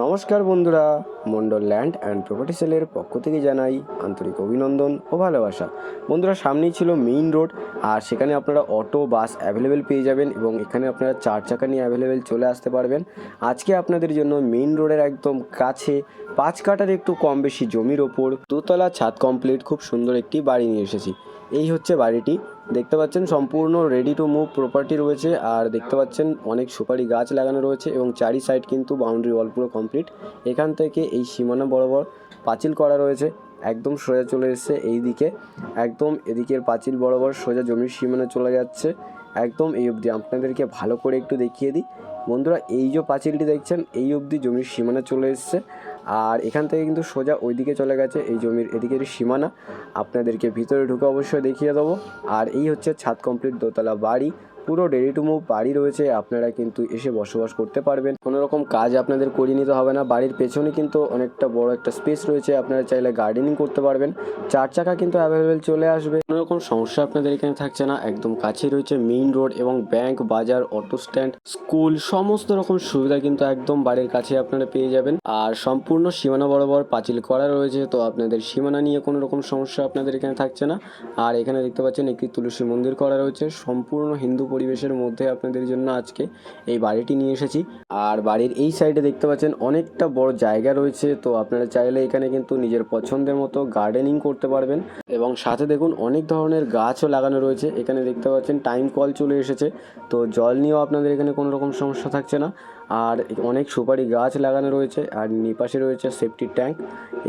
নমস্কার বন্ধুরা, Mondal land and property সেলের পক্ষ থেকে জানাই আন্তরিক অভিনন্দন ও ভালোবাসা। বন্ধুরা, সামনেই ছিল মেইন রোড, আর সেখানে আপনারা অটো, বাস অ্যাভেলেবেল পেয়ে যাবেন এবং এখানে আপনারা চার চাকা নিয়ে অ্যাভেলেবেল চলে আসতে পারবেন। আজকে আপনাদের জন্য মেইন রোডের একদম কাছে পাঁচ কাটার একটু কম বেশি জমির ওপর দোতলা ছাদ কমপ্লিট খুব সুন্দর একটি বাড়ি নিয়ে এসেছি। এই হচ্ছে বাড়িটি। দেখতে পাচ্ছেন সম্পূর্ণ রেডি টু মুভ প্রপার্টি রয়েছে। আর দেখতে পাচ্ছেন অনেক সুপারি গাছ লাগানো রয়েছে এবং চারি সাইড কিন্তু বাউন্ডারি ওয়াল পুরো কমপ্লিট এখান থেকে এই সীমানা বরাবর পাঁচিল করা রয়েছে। একদম সোজা চলে এসছে এই দিকে একদম এদিকের পাঁচিল বরাবর সোজা জমির সীমানা চলে যাচ্ছে। একদম এই অবধি আপনাদেরকে ভালো করে একটু দেখিয়ে দিই। বন্ধুরা, এই যে পাঁচিলটি দেখছেন, এই অবধি জমির সীমানা চলে এসছে। আর এখান থেকে কিন্তু সোজা ওইদিকে চলে গেছে এই জমির এদিকের সীমানা। আপনাদেরকে ভিতরে ঢুকে অবশ্যই দেখিয়ে দেবো। আর এই হচ্ছে ছাদ কমপ্লিট দোতলা বাড়ি। পুরো রেডি টু মুভ বাড়ি রয়েছে, আপনারা কিন্তু এসে বসবাস করতে পারবেন। কোনো রকম কাজ আপনাদের করিয়ে নিতে হবে না, বাড়ির পেছনে কিন্তু অনেকটা বড় একটা স্পেস রয়েছে, আপনারা চাইলে গার্ডেনিং করতে পারবেন। চার চাকা কিন্তু অ্যাভেলেবেল চলে আসবে। কোনো রকম সমস্যা আপনাদের এখানে থাকছে না, একদম কাছে রয়েছে মেইন রোড এবং ব্যাংক বাজার অটো স্ট্যান্ড স্কুল সমস্ত রকম সুবিধা কিন্তু একদম বাড়ির কাছে আপনারা পেয়ে যাবেন। আর সম্পূর্ণ সীমানা বরাবর পাঁচিল করা রয়েছে, তো আপনাদের সীমানা নিয়ে কোনো রকম সমস্যা আপনাদের এখানে থাকছে না। আর এখানে দেখতে পাচ্ছেন একটি তুলসী মন্দির করা রয়েছে, সম্পূর্ণ হিন্দু পরিবেশের মধ্যে আপনাদের জন্য আজকে এই বাড়িটি নিয়ে এসেছি। আর বাড়ির এই সাইডে দেখতে পাচ্ছেন অনেকটা বড় জায়গা রয়েছে, তো আপনারা চাইলে এখানে কিন্তু নিজের পছন্দের মতো গার্ডেনিং করতে পারবেন। এবং সাথে দেখুন অনেক ধরনের গাছও লাগানো রয়েছে। এখানে দেখতে পাচ্ছেন টাইম কল চলে এসেছে, তো জল নিয়েও আপনাদের এখানে কোনো রকম সমস্যা থাকছে না। আর অনেক সুপারি গাছ লাগানো রয়েছে আর নিপাশে রয়েছে সেফটি ট্যাঙ্ক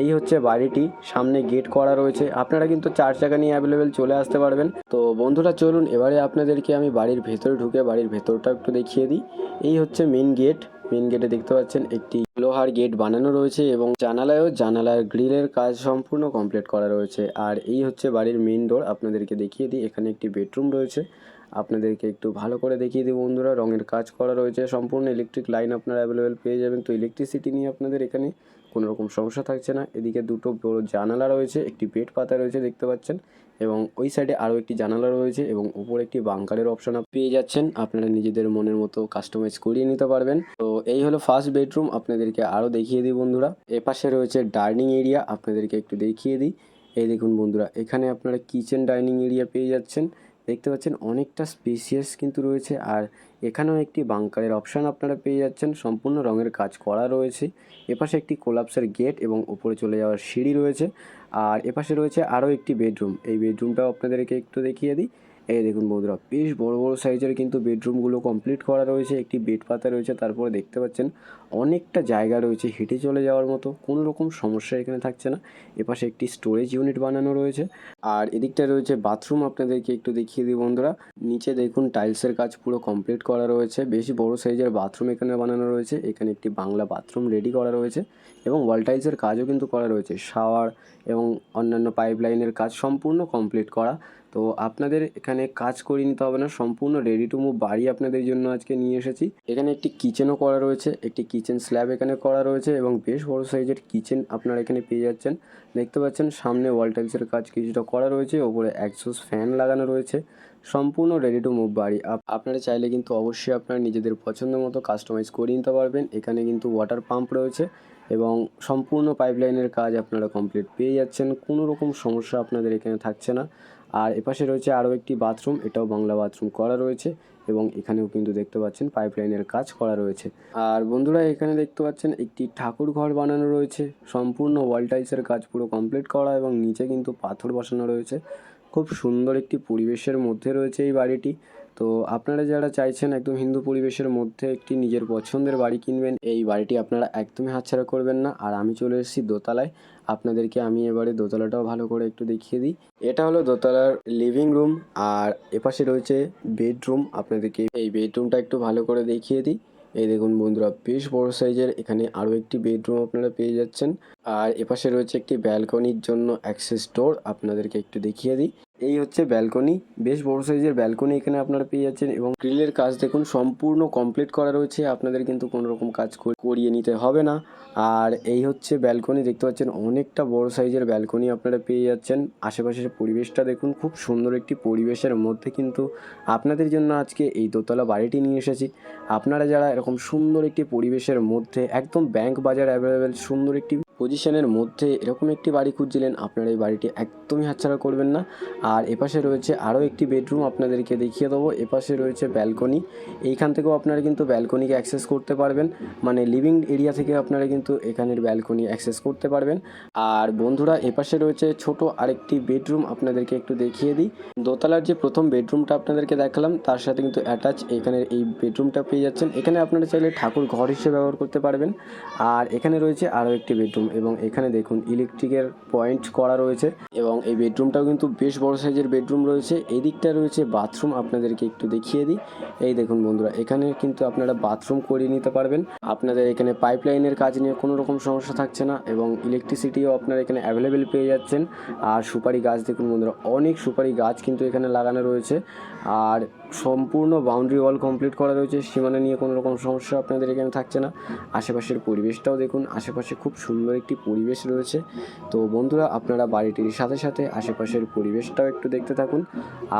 এই হচ্ছে বাড়িটি, সামনে গেট করা রয়েছে। আপনারা কিন্তু চার চাকা নিয়ে অ্যাভেলেবেল চলে আসতে পারবেন। তো বন্ধুরা, চলুন এবারে আপনাদেরকে আমি বাড়ির ভেতরে ঢুকে বাড়ির ভেতরটা একটু দেখিয়ে দিই। এই হচ্ছে মেন গেট মেন গেটে দেখতে পাচ্ছেন একটি লোহার গেট বানানো রয়েছে এবং জানালায়ও জানালার গ্রিলের কাজ সম্পূর্ণ কমপ্লিট করা রয়েছে। আর এই হচ্ছে বাড়ির মেন ডোর আপনাদেরকে দেখিয়ে দিই, এখানে একটি বেডরুম রয়েছে। আপনাদেরকে একটু ভালো করে দেখিয়ে দিই বন্ধুরা। রঙের কাজ করা রয়েছে। সম্পূর্ণ ইলেকট্রিক লাইন আপনারা অ্যাভেলেবেল পেয়ে যাবেন। তো ইলেকট্রিসিটি নিয়ে আপনাদের এখানে কোনো রকম সমস্যা থাকছে না। এদিকে দুটো বড় জানালা রয়েছে, একটি বেড পাতা রয়েছে দেখতে পাচ্ছেন এবং ওই সাইডে আরও একটি জানালা রয়েছে এবং উপরে একটি বাংকারের অপশন পেয়ে যাচ্ছেন। আপনারা নিজেদের মনের মতো কাস্টমাইজ করিয়ে নিতে পারবেন। তো এই হলো ফার্স্ট বেডরুম আপনাদেরকে আরও দেখিয়ে দিই বন্ধুরা। এপাশে রয়েছে ডাইনিং এরিয়া আপনাদেরকে একটু দেখিয়ে দিই। এই দেখুন বন্ধুরা, এখানে আপনারা কিচেন ডাইনিং এরিয়া পেয়ে যাচ্ছেন। দেখতে পাচ্ছেন অনেকটা স্পেসিয়াস কিন্তু রয়েছে। আর এখানেও একটি বাংকারের অপশান আপনারা পেয়ে যাচ্ছেন। সম্পূর্ণ রঙের কাজ করা রয়েছে। এপাশে একটি কোলাপসের গেট এবং উপরে চলে যাওয়ার সিঁড়ি রয়েছে। আর এপাশে রয়েছে আরও একটি বেডরুম এই বেডরুমটাও আপনাদেরকে একটু দেখিয়ে দিই। এই দেখুন বন্ধুরা, বেশ বড় বড় সাইজের কিন্তু বেডরুমগুলো কমপ্লিট করা রয়েছে, একটি বেড পাতা রয়েছে, তারপরে দেখতে পাচ্ছেন অনেকটা জায়গা রয়েছে হেঁটে চলে যাওয়ার মতো, কোনো রকম সমস্যা এখানে থাকছে না। এপাশে একটি স্টোরেজ ইউনিট বানানো রয়েছে, আর এদিকটা রয়েছে বাথরুম আপনাদেরকে একটু দেখিয়ে দিই বন্ধুরা। নিচে দেখুন টাইলসের কাজ পুরো কমপ্লিট করা রয়েছে, বেশ বড় সাইজের বাথরুম এখানে বানানো রয়েছে, এখানে একটি বাংলা বাথরুম রেডি করা রয়েছে, এবং ওয়াল টাইলসের কাজও কিন্তু করা রয়েছে শাওয়ার এবং অন্যান্য পাইপ লাইনের কাজ সম্পূর্ণ কমপ্লিট করা। তো আপনাদের এখানে কাজ করিয়ে নিতে হবে না, সম্পূর্ণ রেডি টু মুভ বাড়ি আপনাদের জন্য আজকে নিয়ে এসেছি। এখানে একটি কিচেনও করা রয়েছে, একটি কিচেন স্ল্যাব এখানে করা রয়েছে এবং বেশ বড় সাইজের কিচেন আপনারা এখানে পেয়ে যাচ্ছেন। দেখতে পাচ্ছেন সামনে ওয়াল টাইলসের কাজ কিছুটা করা রয়েছে, ওপরে একজোস ফ্যান লাগানো রয়েছে। সম্পূর্ণ রেডি টু মুভ বাড়ি। আপ- আপনারা চাইলে কিন্তু অবশ্যই আপনারা নিজেদের পছন্দ মতো কাস্টমাইজ করে নিতে পারবেন। এখানে কিন্তু ওয়াটার পাম্প রয়েছে এবং সম্পূর্ণ পাইপলাইনের কাজ আপনারা কমপ্লিট পেয়ে যাচ্ছেন। কোনো রকম সমস্যা আপনাদের এখানে থাকছে না। আর এপাশে রয়েছে আরও একটি বাথরুম, এটাও বাংলা বাথরুম করা রয়েছে এবং এখানেও কিন্তু দেখতে পাচ্ছেন পাইপলাইনের কাজ করা রয়েছে। আর বন্ধুরা, এখানে দেখতে পাচ্ছেন একটি ঠাকুর ঘর বানানো রয়েছে। সম্পূর্ণ ওয়াল টাইলসের কাজ পুরো কমপ্লিট করা এবং নিচে কিন্তু পাথর বসানো রয়েছে। খুব সুন্দর একটি পরিবেশের মধ্যে রয়েছে এই বাড়িটি। তো আপনারা যারা চাইছেন একদম হিন্দু পরিবেশের মধ্যে একটি নিজের পছন্দের বাড়ি কিনবেন, এই বাড়িটি আপনারা একদমই হাতছাড়া করবেন না। আর আমি চলে এসেছি দোতলায়। আপনাদেরকে আমি এবারে দোতলাটাও ভালো করে একটু দেখিয়ে দিই। এটা হলো দোতলার লিভিং রুম আর এপাশে রয়েছে বেডরুম আপনাদেরকে এই বেডরুমটা একটু ভালো করে দেখিয়ে দিই। এই দেখুন বন্ধুরা, বেশ বড় সাইজের এখানে আরও একটি বেডরুম আপনারা পেয়ে যাচ্ছেন। আর এপাশে রয়েছে একটি ব্যালকনির জন্য অ্যাক্সেস ডোর আপনাদেরকে একটু দেখিয়ে দিই। এই হচ্ছে ব্যালকনি বেশ বড় সাইজের ব্যালকনি এখানে আপনারা পেয়ে যাচ্ছেন এবং গ্রিলের কাজ দেখুন, সম্পূর্ণ কমপ্লিট করা রয়েছে, আপনাদের কিন্তু কোনো রকম কাজ কর- করিয়ে নিতে হবে না। আর এই হচ্ছে ব্যালকনি দেখতে পাচ্ছেন অনেকটা বড় সাইজের ব্যালকনি আপনারা পেয়ে যাচ্ছেন। আশেপাশের পরিবেশটা দেখুন, খুব সুন্দর একটি পরিবেশের মধ্যে কিন্তু আপনাদের জন্য আজকে এই দোতলা বাড়িটি নিয়ে এসেছি। আপনারা যারা এরকম সুন্দর একটি পরিবেশের মধ্যে একদম ব্যাংক বাজার অ্যাভেলেবেল সুন্দর একটি পজিশনের মধ্যে এরকম একটি বাড়ি খুঁজছিলেন, আপনারা এই বাড়িটি একদমই হাতছাড়া করবেন না। আর এপাশে রয়েছে আরও একটি বেডরুম আপনাদেরকে দেখিয়ে দেবো। এপাশে রয়েছে ব্যালকনি, এইখান থেকেও আপনারা কিন্তু ব্যালকনিকে অ্যাক্সেস করতে পারবেন। মানে লিভিং এরিয়া থেকে আপনারা কিন্তু এখানের ব্যালকনি অ্যাক্সেস করতে পারবেন। আর বন্ধুরা, এপাশে রয়েছে ছোট আরেকটি বেডরুম, আপনাদেরকে একটু দেখিয়ে দিই। দোতলার যে প্রথম বেডরুমটা আপনাদেরকে দেখালাম, তার সাথে কিন্তু অ্যাটাচ এখানের এই বেডরুমটা পেয়ে যাচ্ছেন। এখানে আপনারা চাইলে ঠাকুর ঘর হিসেবে ব্যবহার করতে পারবেন। আর এখানে রয়েছে আরও একটি বেডরুম। এবং এখানে দেখুন ইলেকট্রিকের পয়েন্ট করা রয়েছে এবং এই বেডরুমটাও কিন্তু বেশ বড় সাইজের বেডরুম রয়েছে। এই দিকটা রয়েছে বাথরুম আপনাদেরকে একটু দেখিয়ে দিই। এই দেখুন বন্ধুরা, এখানে কিন্তু আপনারা বাথরুম করিয়ে নিতে পারবেন। আপনাদের এখানে পাইপ লাইনের কাজ নিয়ে কোনো রকম সমস্যা থাকছে না এবং ইলেকট্রিসিটিও আপনারা এখানে অ্যাভেলেবেল পেয়ে যাচ্ছেন। আর সুপারি গাছ দেখুন বন্ধুরা, অনেক সুপারি গাছ কিন্তু এখানে লাগানো রয়েছে। আর সম্পূর্ণ বাউন্ডারি ওয়াল কমপ্লিট করা রয়েছে, সীমানা নিয়ে কোনো রকম সমস্যা আপনাদের এখানে থাকছে না। আশেপাশের পরিবেশটাও দেখুন, আশেপাশে খুব সুন্দর একটি পরিবেশ রয়েছে। তো বন্ধুরা, আপনারা বাড়িটির সাথে সাথে আশেপাশের পরিবেশটাও একটু দেখতে থাকুন।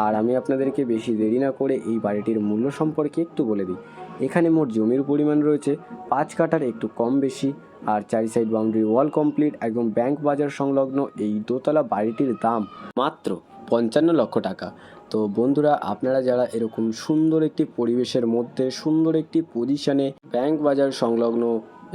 আর আমি আপনাদেরকে বেশি দেরি না করে এই বাড়িটির মূল্য সম্পর্কে একটু বলে দিই। এখানে মোট জমির পরিমাণ রয়েছে পাঁচ কাঠার একটু কম বেশি, আর চারি সাইড বাউন্ডারি ওয়াল কমপ্লিট, একদম ব্যাংক বাজার সংলগ্ন এই দোতলা বাড়িটির দাম মাত্র পঞ্চান্ন লক্ষ টাকা। তো বন্ধুরা, আপনারা যারা এরকম সুন্দর একটি পরিবেশের মধ্যে, সুন্দর একটি পজিশনে ব্যাংক বাজার সংলগ্ন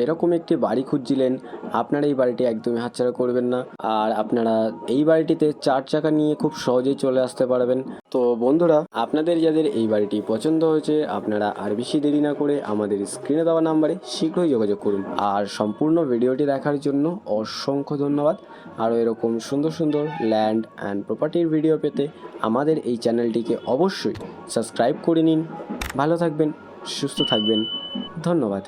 এরকম একটি বাড়ি খুঁজছিলেন, আপনারা এই বাড়িটি একদমই হাতছাড়া করবেন না। আর আপনারা এই বাড়িটিতে চার চাকা নিয়ে খুব সহজেই চলে আসতে পারবেন। তো বন্ধুরা, আপনাদের যাদের এই বাড়িটি পছন্দ হয়েছে, আপনারা আর বেশি দেরি না করে আমাদের স্ক্রিনে দেওয়া নাম্বারে শীঘ্রই যোগাযোগ করুন। আর সম্পূর্ণ ভিডিওটি দেখার জন্য অসংখ্য ধন্যবাদ। আরও এরকম সুন্দর সুন্দর ল্যান্ড অ্যান্ড প্রপার্টির ভিডিও পেতে আমাদের এই চ্যানেলটিকে অবশ্যই সাবস্ক্রাইব করে নিন। ভালো থাকবেন, সুস্থ থাকবেন। ধন্যবাদ।